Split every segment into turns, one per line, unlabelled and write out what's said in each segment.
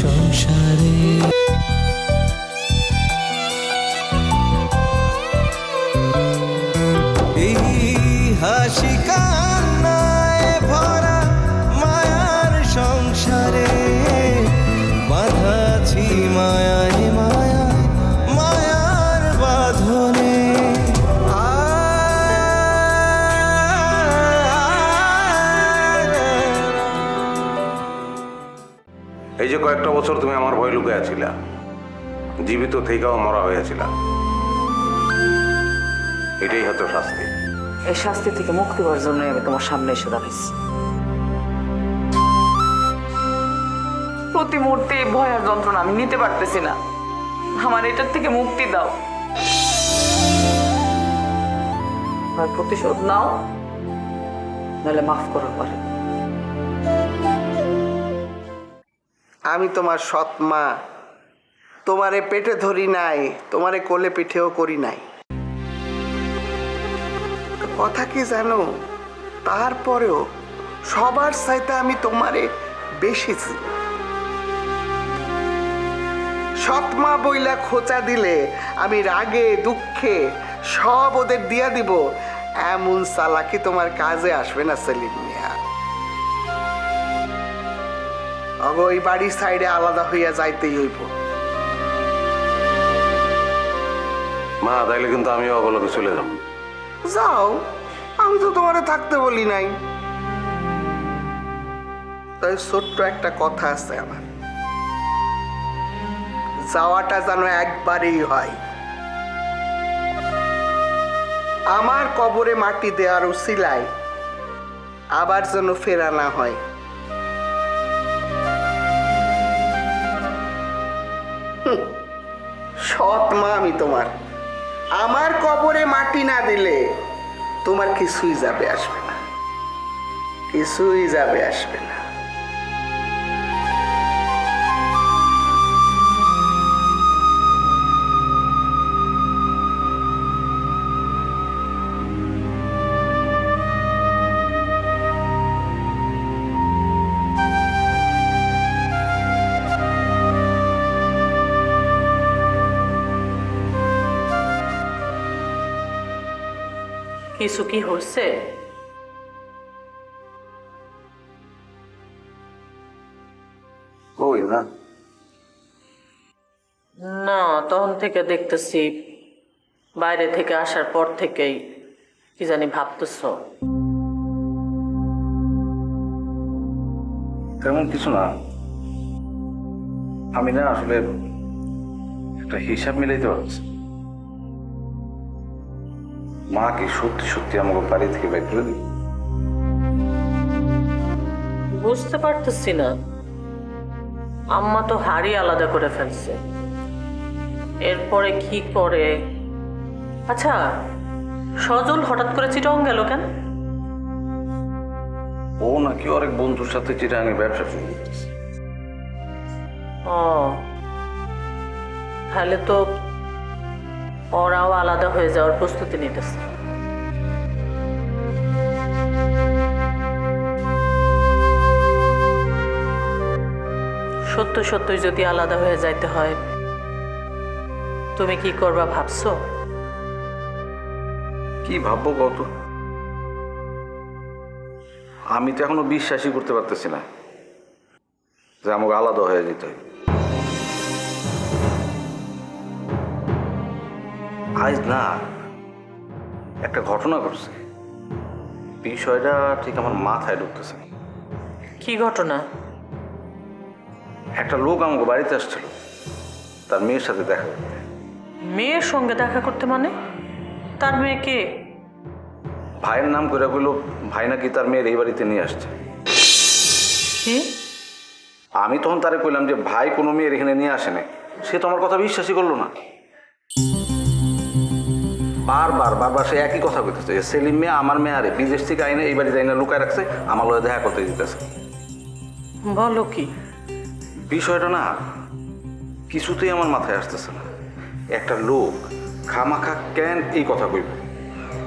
সংসারে। এই হাসি
আমার ভয় জীবিত থেকেও মরা হয়েছিল। এটাই হতো শাস্তি।
এই শাস্তি থেকে মুক্তি পাওয়ার জন্য আমি তোমার সামনে এসে দাঁড়াইছি। প্রতি মুহূর্তে ভয় আর যন্ত্রণা আমি নিতে পারতেছি না। আমার এটার থেকে মুক্তি দাও। প্রতিশোধ নাও। নাহলে মাফ করো পারে
আমি তোমার সৎ মা। তোমারে পেটে ধরি নাই, তোমারে কোলে পিঠেও করি নাই। কথা কি জানো? তারপরেও সবার চাইতে আমি তোমারে বেশি চিনি। সৎ মা বইলা খোঁচা দিলে আমি রাগে, দুঃখে সব ওদের দিয়া দিব। এমন চালাকি তোমার কাজে আসবে না, সেলিম ওই বাড়ির সাইডে আলাদা হইয়া যাইতেই হইব।
মা তাইলে কিন্তু আমি অবলকে চলে যাব।
যাও আমি তো তোমারে থাকতে বলি নাই। তাই ছোট্ট একটা কথা আছে আমার। যাওয়াটা যেন একবারেই হয়। আমার কবরে মাটি দেওয়ার উসিলায় আবার যেন ফেরা না হয়। সৎ মা আমি তোমার। আমার কবরে মাটি না দিলে তোমার কিছুই যাবে, আসবে না। কিছুই যাবে, আসবে না।
কিছু কি হচ্ছে?
না?
তখন থেকে দেখতেছি বাইরে থেকে আসার পর থেকেই কি জানি ভাবতেছ।
তেমন কিছু না। আমি না আসলে একটা হিসাব মিলাইতে পারছি মা কি সত্যি সত্যি আমাকে বাড়ি থেকে বের করে দিই
বুঝতে পারতেছি না। আম্মা তো হাড়ি আলাদা করে ফেলছে। এরপরে কি করে? আচ্ছা সজল হঠাৎ করে চিটং গেল কেন?
ও নাকি অনেক বন্ধুর সাথে চিটাঙে ব্যবসা শুরু
ও তাহলে তো ওরাও আলাদা হয়ে যাওয়ার প্রস্তুতি নিতেছে। সত্য সত্যই যদি আলাদা হয়ে যাইতে হয়, তুমি কি করবা ভাবছ?
কি ভাববো কত আমি তো এখনও বিশ্বাসই করতে পারতেছি না যে আমাকে আলাদা হয়ে যেতে হয়। আজ না একটা ঘটনা ঘটছে। বিষয়টা ঠিক আমার মাথায় ঢুকতেছে। না।
কি ঘটনা?
একটা লোক আমাকে বাড়িতে আসছিল। তার মেয়ের সাথে দেখা করতে।
মেয়ের সঙ্গে দেখা করতে মানে? তার মেয়েকে
ভাইয়ের নাম করে কইলো ভাই নাকি তার মেয়ের এই বাড়িতে নিয়ে আসছে।
কি?
আমি তখন তারে কইলাম যে ভাই কোনো মেয়ের এখানে নিয়ে আসে নাই সে তো আমার কথা বিশ্বাসই করল না। বারবার বারবার সে একই কথা কইতেছে সেলিম মেয়ে আমার মেয়ে আরে বিদেশ থেকে আইনে এই বাড়িতে আইনে লুকায় রাখছে আমার লয়ে দেখা করতে দিতেছে।
বলো কি?
বিষয়টা না কিছুতেই আমার মাথায় আসতেছে না। একটা লোক খামাখা কেন এই কথা কইব?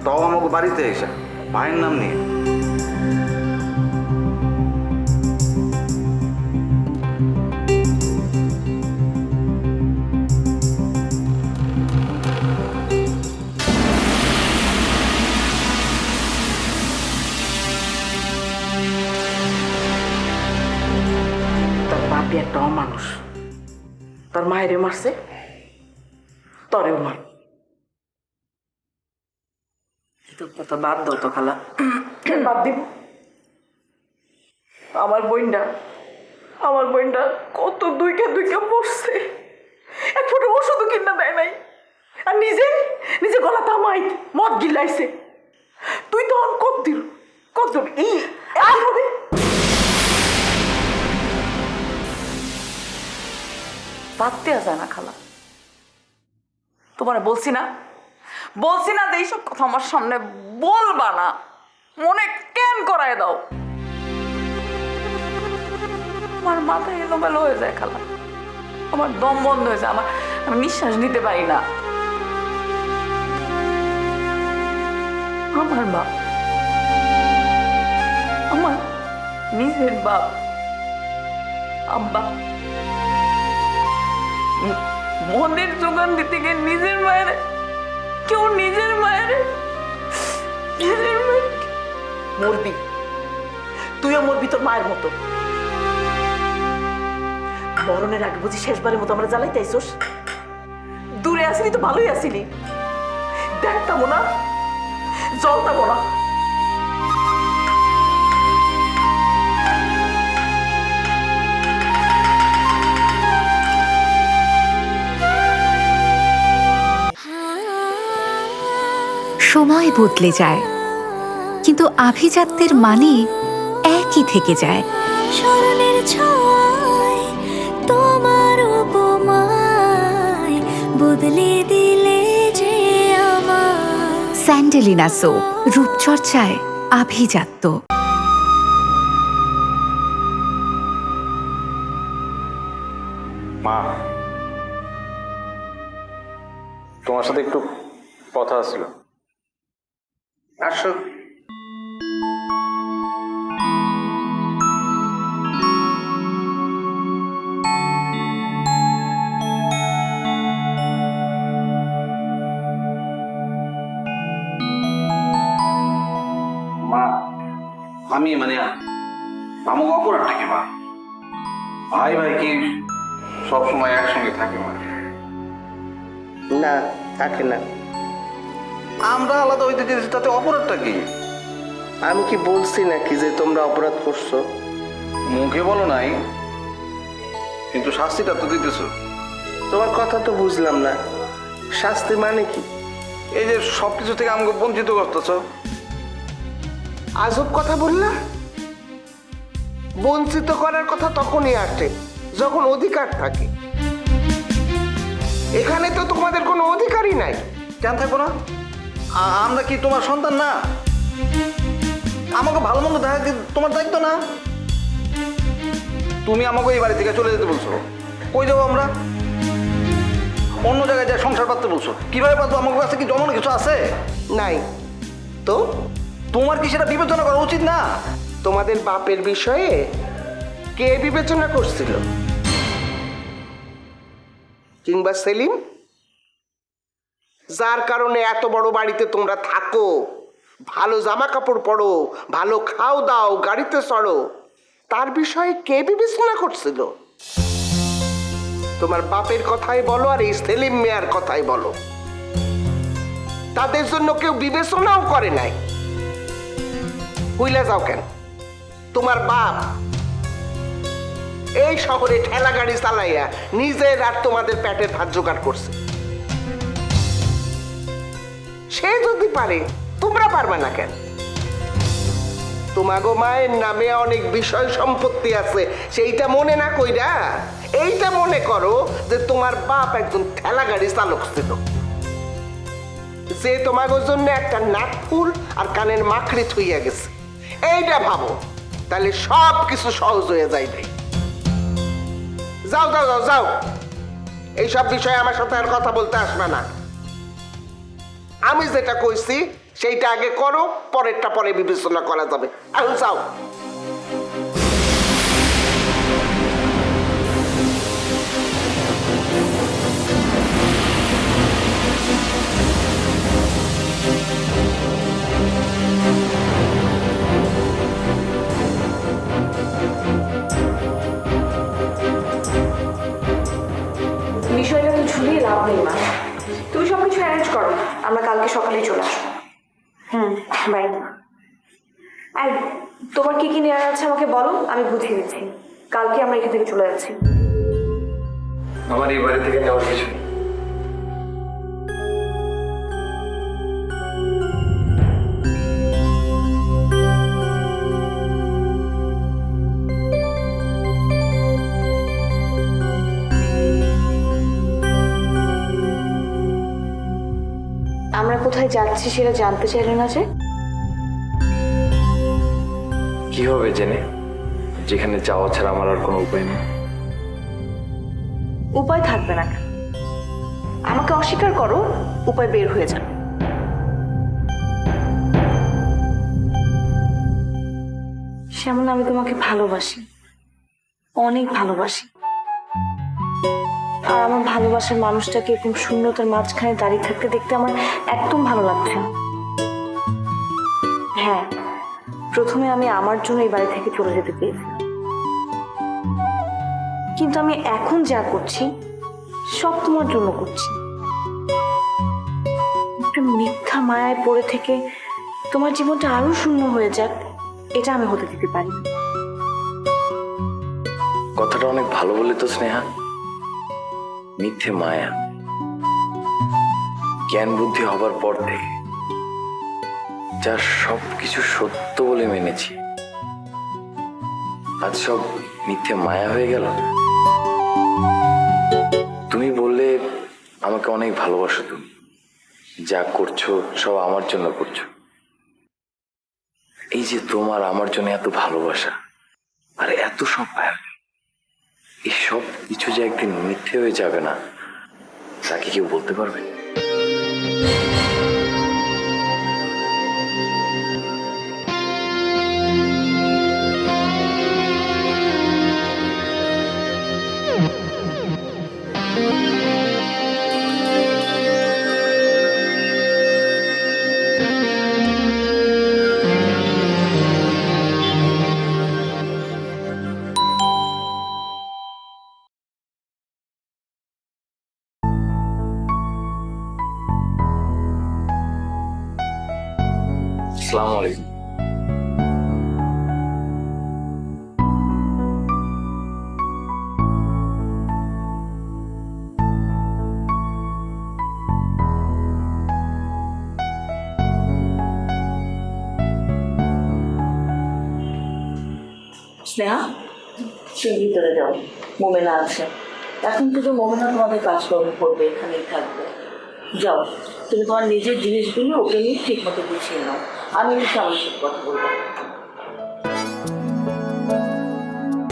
তাও আমাকে বাড়িতে এসে ভাইয়ের নাম নিয়ে।
একটা অমানুষ তোর মায়েরে মারছে তরেও মার। কথা বাদ দাও তো খালা। বাদ দিব। আমার বইনটা আমার বইনটা কত দুইকা দুইকা মরছে। এক ফোটো ওষুধও কিনা দেয় নাই। আর নিজে নিজে গলা থামাই মদ গিলাইছে। তুই তো অন কত দিল কত দিল এই ভাবতে যায় না খালা। তোমার বলছি না? বলছি না যে এইসব কথা আমার সামনে বলবা না। মনে কেন করায় দাও? আমার মাথা এলোমেলো হয়ে যায় খালা। আমার দম বন্ধ হয়ে যায়। আমার আমি নিঃশ্বাস নিতে পারি না। আমার বাপ আমার নিজের বাপ আব্বা মনের যোগান দিতে গিয়ে নিজের মায়ের, কেউ নিজের মায়ের, নিজের মরবি। তুইও মরবি তোর মায়ের মতো। মরণের আগে বুঝি শেষবারের মতো আমরা জ্বালাই আইসোস? দূরে আসিলি তো ভালোই আসিলি। দেখতাম না জলতাম না
সময় বদলে যায়। কিন্তু আভিজাত্যের মানে একই থেকে যায়।
স্মরণের ছয় তোমার উপমায় বদলে দিলে যে
স্যান্ডেলিনা সো রূপচর্চায় আভিজাত্য।
মা তোমার সাথে একটু কথা ছিল।
আসো।
মা আমি মানে আমাকে অপরাধটা কি মা। ভাই ভাই কি সবসময় একসঙ্গে থাকে মা?
না, থাকে না।
আমরা আলাদা হইতে দিয়েছি তাতে অপরাধটা কি?
আমি কি বলছি নাকি যে তোমরা অপরাধ করছ?
মুখে বলো নাই কিন্তু শাস্তিটা তো দিতেছ।
তোমার কথা তো বুঝলাম না। শাস্তি মানে কি?
এই যে সব কিছু থেকে আমাকে বঞ্চিত করতেছ।
আজব কথা বললা? বঞ্চিত করার কথা তখনই আসে যখন অধিকার থাকে। এখানে তো তোমাদের কোনো অধিকারই নাই।
কেন থাকব না? আমরা কি তোমার সন্তান না? আমাকে ভালো মন্দ দেখা কি তোমার দায়িত্ব না? তুমি আমাকে এই বাড়ি থেকে চলে যেতে বলছো। কই যাব আমরা? অন্য জায়গায় যায় সংসার পাততে বলছো। কীভাবে পাতবো আমার কাছে কি জমানো কিছু আছে?
নাই। তো?
তোমার কি সেটা বিবেচনা করা উচিত না?
তোমাদের বাপের বিষয়ে কে বিবেচনা করছিল? কিংবা সেলিম? যার কারণে এত বড় বাড়িতে তোমরা থাকো। ভালো জামা কাপড় পরো, ভালো খাও দাও, গাড়িতে চড়ো। তার বিষয়ে কে বিবেচনা করছিল? তোমার বাপের কথাই বলো আর এই সেলিম মেয়ার কথাই বলো। তাদের জন্য কেউ বিবেচনাও করে নাই। হইলা যাও কেন? তোমার বাপ এই শহরে ঠেলা গাড়ি চালাইয়া নিজের আর তোমাদের প্যাটের ভাত জোগাড় করছে। সে যদি পারে, তোমরা পারবে না কেন? তোমাগো মায়ের নামে অনেক বিষয় সম্পত্তি আছে, সেইটা মনে না কইরা এইটা মনে করো যে তোমার বাপ একজন ঠেলা গাড়ি চালক ছিল। যে তোমাগোর জন্য একটা নাক ফুল আর কানের মাখড়ি থুইয়া গেছে। এইটা ভাবো, তাহলে সব কিছু সহজ হয়ে যাইবে। যাও যাও যাও যাও। এইসব বিষয়ে আমার সাথে আর কথা বলতে আসবে না। আমি যেটা কইছি সেইটা আগে করো পরেরটা পরে বিবেচনা করা যাবে। এখন যাও
আমাকে বলো আমি বুঝিয়ে দিচ্ছি। কালকে আমরা এখান থেকে চলে যাচ্ছি।
আমার এই বাড়ি থেকে নেওয়ার কিছু নেই।
আমরা কোথায় যাচ্ছি সেটা জানতে চাইলে না যে?
কি হবে জেনে? যেখানে যাওয়া ছাড়া আমার আর কোনো উপায় নেই।
উপায় থাকবে না আমাকে অস্বীকার করো, উপায় বের হয়ে যাবে। সেমন আমি তোমাকে ভালোবাসি। অনেক ভালোবাসি। আর আমার ভালোবাসার মানুষটাকে এরকম শূন্যতার মাঝখানে দাঁড়িয়ে থাকতে দেখতে আমার একদম ভালো লাগছে হ্যাঁ প্রথমে আমি আমার জন্য এই বাড়ি থেকে চলে যেতে পেরেছিলাম কিন্তু আমি এখন যা করছি, সব তোমার জন্য করছি। মিথ্যা মায়ায় পড়ে থেকে তোমার জীবনটা আরও শূন্য হয়ে যাক, এটা আমি হতে দিতে পারি।
কথাটা অনেক ভালো বলে তো, স্নেহা। মিথ্যে মায়া। জ্ঞান বুদ্ধি হবার পর থেকে যা সব কিছু সত্য বলে মেনেছি। আজ সব মিথ্যে মায়া হয়ে গেল। তুমি বললে আমাকে অনেক ভালোবাসো তুমি। যা করছ, সব আমার জন্য করছ। এই যে তোমার আমার জন্য এত ভালোবাসা, আর এত সব এই সব কিছু যে একদিন মিথ্যে হয়ে যাবে না, তাকে কেউ বলতে পারবে?
স্নেহা তুমি ভিতরে যাও মোমেনা আছে। এখন থেকে মোমেনা তোমাদের কাজকর্ম করবে এখানেই থাকবে। যাও তুমি তোমার নিজের জিনিসগুলো ওকে নিয়ে ঠিক মতো গুছিয়ে নাও। আমি সামনের সাথে কথা বলব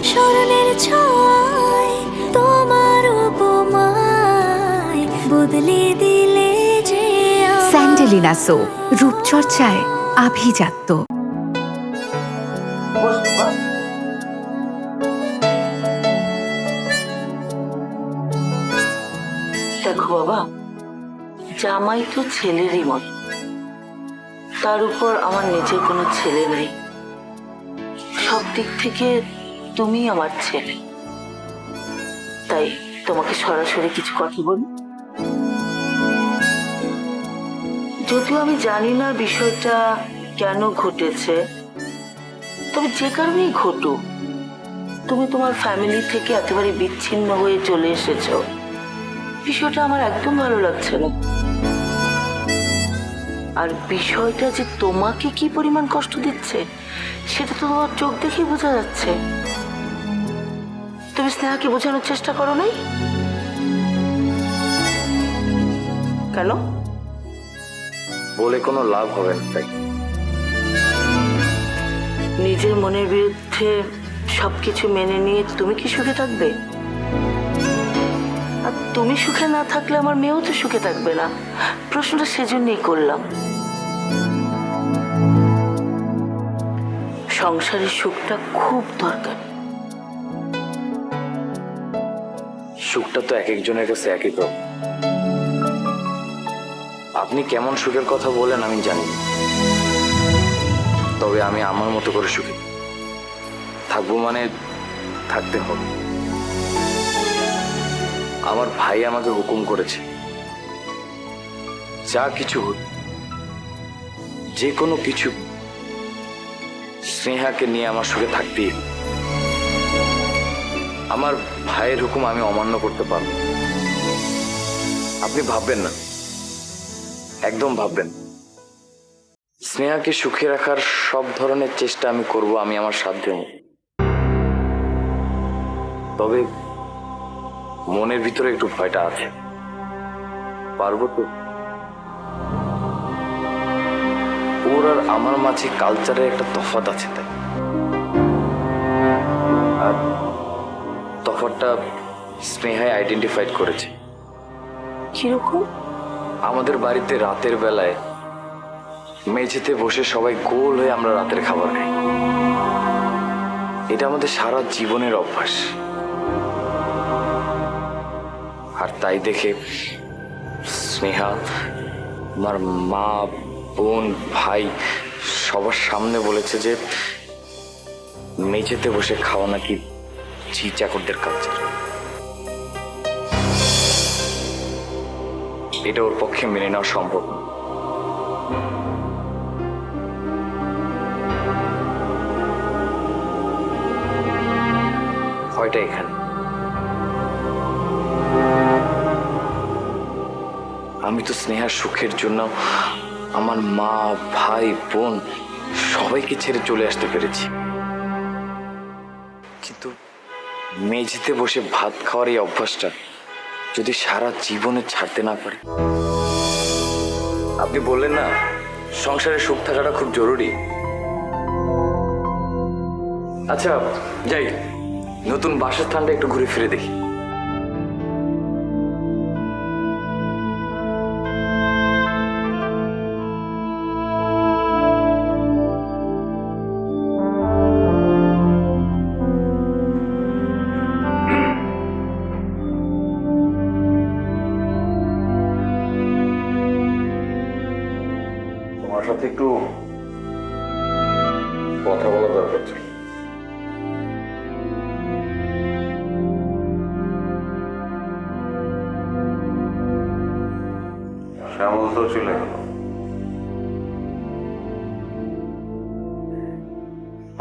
স্মরণের ছয় তোমার উপমায় বদলে দিলে যে।
স্যান্ডেলিনা সো রূপচর্চায় আভিজাত্য।
জামাই তো ছেলেরই মত তার উপর আমার নিজের কোনো ছেলে নেই। সব দিক থেকে তুমি আমার ছেলে। তাই তোমাকে সরাসরি কিছু কথা বলি। যদিও আমি জানি না বিষয়টা কেন ঘটেছে, তবে যে কারণেই ঘটুক, তুমি তোমার ফ্যামিলি থেকে একেবারে বিচ্ছিন্ন হয়ে চলে এসেছ। বিষয়টা আমার একদম ভালো লাগছে না। আর বিষয়টা যে তোমাকে কি পরিমাণ কষ্ট দিচ্ছে সেটা তো তোমার চোখ দেখেই বোঝা যাচ্ছে। তুমি স্নেহাকে বোঝানোর চেষ্টা করো নাই? কেন?
বলে কোনো লাভ হবে না তাই।
নিজের মনের বিরুদ্ধে সবকিছু মেনে নিয়ে তুমি কি সুখে থাকবে? তুমি সুখে না থাকলে আমার মেয়েও তো সুখে থাকবে না। প্রশ্নটা সেজন্যই করলাম। সংসারের সুখটা খুব দরকার।
সুখটা তো এক একজনের কাছে একই রকম। আপনি কেমন সুখের কথা বলেন আমি জানি তবে আমি আমার মতো করে সুখী। থাকব মানে থাকতে হবে। আমার ভাই আমাকে হুকুম করেছে। যা কিছু হোক, যে কোনো কিছু স্নেহাকে নিয়ে আমার সুখে থাকতেই আমার ভাইয়ের হুকুম আমি অমান্য করতে পারব। আপনি ভাববেন না। একদম ভাববেন স্নেহাকে সুখে রাখার সব ধরনের চেষ্টা আমি করব, আমি আমার সাধ্য তবে মনের ভিতরে একটু ভয়টা আছে। পারব তো? ওর আর আমার মাঝে কালচারে একটা তফাৎ আছে তাই। আর তফাৎটা স্নেহায় আইডেন্টিফাইড করেছে।
কীরকম?
আমাদের বাড়িতে রাতের বেলায় মেঝেতে বসে সবাই গোল হয়ে আমরা রাতের খাবার খাই। এটা আমাদের সারা জীবনের অভ্যাস। আর তাই দেখে স্নেহা আমার মা, বোন, ভাই সবার সামনে বলেছে যে মেঝেতে বসে খাওয়া নাকি ঝি চাকরদের কালচার এটা ওর পক্ষে মেনে নেওয়া সম্ভব না। ভয়টা এখানে। আমি তো স্নেহার সুখের জন্য আমার মা, ভাই, বোন সবাইকে ছেড়ে চলে আসতে পেরেছি। কিন্তু মেঝেতে বসে ভাত খাওয়ার এই অভ্যাসটা যদি সারা জীবনে ছাড়তে না পারে? আপনি বললেন না, সংসারে সুখ থাকাটা খুব জরুরি। আচ্ছা যাই, নতুন বাসস্থানটা একটু ঘুরে ফিরে দেখি।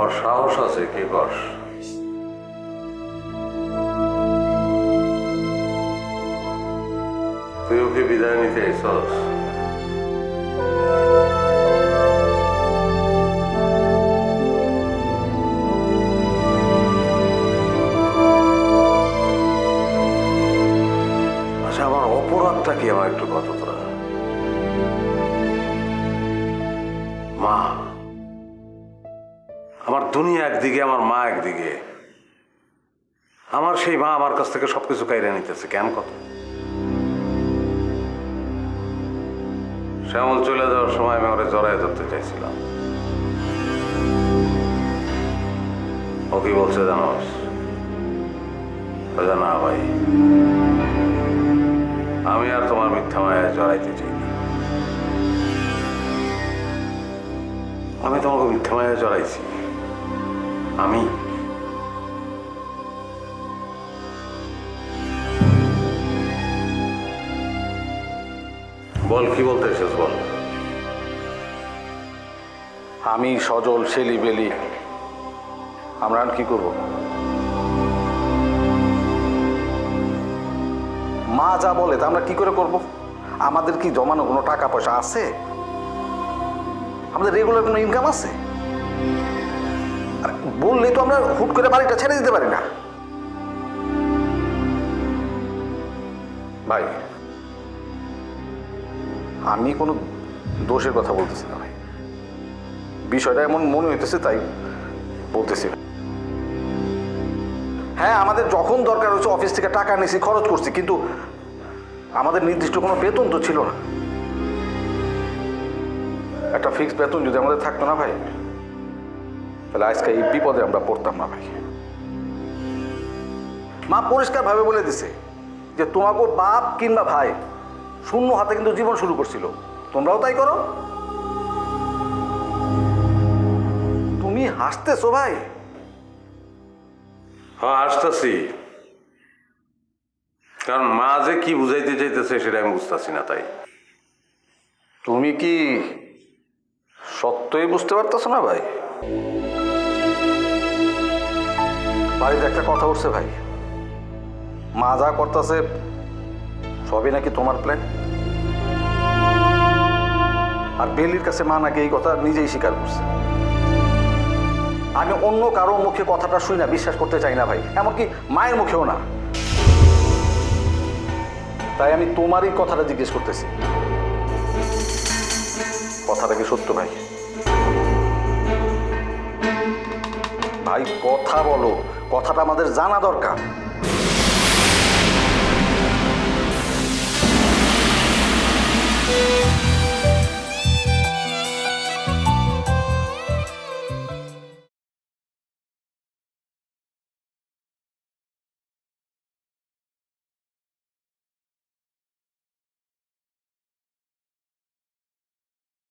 ওর সাহস আছে, কি কস তুই ওকে বিদায় নিতে এসস আচ্ছা আমার অপরাধটা কি? আমার একটু কত দুনিয়া একদিকে, আমার মা একদিকে। আমার সেই মা আমার কাছ থেকে সবকিছু কাইরে নিতেছে কেন কত? শ্যামল চলে যাওয়ার সময় আমি ওরা জড়াই ধরতে চাইছিলাম। ও কি বলছে জানোস না ভাই, আমি আর তোমার মিথ্যা মায়া জড়াইতে চাই আমি তোমাকে মিথ্যা মায়া জড়াইছি। আমি। বল কি বলতে এসেছ বল?
আমি সজল শেলি বেলি। আমরা আর কি করব? মা যা বলে তা আমরা কি করে করব? আমাদের কি জমানো কোনো টাকা পয়সা আছে? আমাদের রেগুলার কোনো ইনকাম আছে? বললেই তো আমরা হুট করে বাড়িটা ছেড়ে দিতে পারি না। ভাই, আমি কোনো দোষের কথা বলতেছি না, ভাই। বিষয়টা এমন মনে হইতেছে, তাই বলতেছি। হ্যাঁ আমাদের যখন দরকার হচ্ছে অফিস থেকে টাকা নিয়েছি খরচ করছি, কিন্তু আমাদের নির্দিষ্ট কোনো বেতন তো ছিল না। একটা ফিক্সড বেতন যদি আমাদের থাকতো না, ভাই তাহলে আজকে এই বিপদে আমরা পড়তাম না ভাই। মা পরিষ্কারভাবে বলে দিছে যে তোমাকে বাপ কিংবা ভাই শূন্য হাতে কিন্তু জীবন শুরু করছিল। তোমরাও তাই করো। তুমি হাসতেছো ভাই।
হ্যাঁ হাসতেছি। কারণ মা যে কি বুঝাইতে চাইতেছে সেটা আমি বুঝতেছি না তাই।
তুমি কি সত্যই বুঝতে পারতেছো না ভাই? বাড়িতে একটা কথা উঠছে ভাই। মা যা করতেছে, সবই নাকি তোমার প্ল্যান আর বেলির কাছে মা নাকি এই কথা নিজেই স্বীকার করছে। আমি অন্য কারও মুখে কথাটা শুই না, বিশ্বাস করতে চাই না ভাই। এমনকি মায়ের মুখেও না। তাই আমি তোমারই কথাটা জিজ্ঞেস করতেছি। কথাটা কি সত্য ভাই? ভাই কথা বলো। কথাটা আমাদের জানা দরকার।